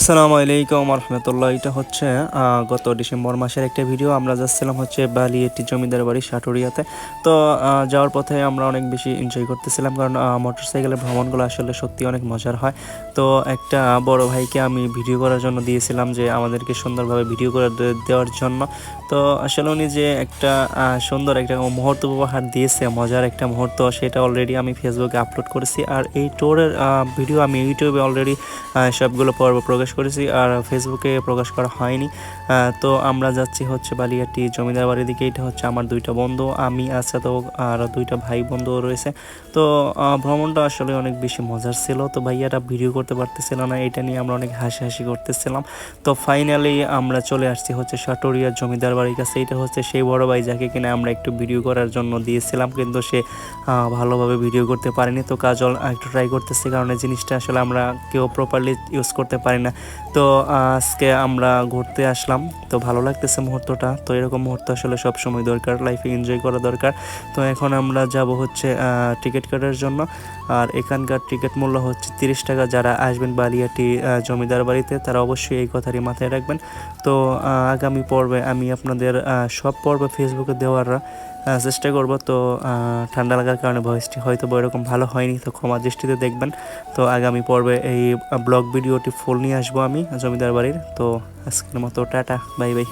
আসসালামু আলাইকুম রহমতুল্লাহ এটা হচ্ছে গত ডিসেম্বর মাসের একটা ভিডিও। আমরা যাচ্ছিলাম হচ্ছে বালি একটি জমিদার বাড়ি সাটুরিয়াতে। তো যাওয়ার পথে আমরা অনেক বেশি এনজয় করতেছিলাম কারণ মোটর সাইকেলের ভ্রমণগুলো আসলে সত্যি অনেক মজার হয়। তো, একটা বড় ভাইকে আমি ভিডিও করার জন্য দিয়েছিলাম যে, আমাদেরকে সুন্দরভাবে ভিডিও করে দেওয়ার জন্য। তো, আসলে উনি যে একটা সুন্দর একটা মুহূর্ত উপহার দিয়েছে, মজার একটা মুহূর্ত, সেটা অলরেডি আমি ফেসবুকে আপলোড করেছি। আর এই টোরের ভিডিও আমি ইউটিউবে অলরেডি সবগুলো পর্ব প্রকাশ করেছি আর ফেসবুকে প্রকাশ করা হয়নি। তো আমরা যাচ্ছি হচ্ছে বালিয়াটি জমিদার বাড়ির দিকে। এটা হচ্ছে আমার দুইটা বন্ধু, আমি আছে তো আর দুইটা ভাই বন্ধুও রয়েছে। তো ভ্রমণটা আসলে অনেক বেশি মজার ছিল। তো ভাইয়ারা ভিডিও করতে পারতেছিল না, এটা নিয়ে আমরা অনেক হাসি হাসি করতেছিলাম। তো ফাইনালি আমরা চলে আসছি হচ্ছে সাটোরিয়া জমিদার বাড়ির কাছে। এটা হচ্ছে সেই বড় ভাই যাকে কিনা আমরা একটু ভিডিও করার জন্য দিয়েছিলাম, কিন্তু সে ভালোভাবে ভিডিও করতে পারেনি। তো কাজল একটু ট্রাই করতেছে, কারণ জিনিসটা আসলে আমরা কেউ প্রপারলি ইউজ করতে পারি না। তো আজকে আমরা ঘুরতে আসলাম। তো ভালো লাগতেছে মুহূর্তটা। তো এরকম মুহূর্ত আসলে সব সময় দরকার লাইফে এনজয় করা দরকার। তো এখন আমরা যাব হচ্ছে টিকিট কাটার জন্য। আর এখানকার টিকিট মূল্য হচ্ছে তিরিশ টাকা। যারা আসবেন বালিয়াটি জমিদার বাড়িতে, তারা অবশ্যই এই কথাটি মাথায় রাখবেন। তো আগামী পর্বে আমি আপনাদের সব পর্বে ফেসবুকে দেওয়ার চেষ্টা করব। তো ঠান্ডা লাগার কারণে ভয়েসটি হয়তো এরকম ভালো হয়নি, তো ক্ষমা দৃষ্টিতে দেখবেন। তো আগামী পর্বে এই ব্লগ ভিডিওটি ফুল নিয়ে আসব আমি, জমিদার বাড়ির। তো, আজকের মতো, টাটা, বাই বাই।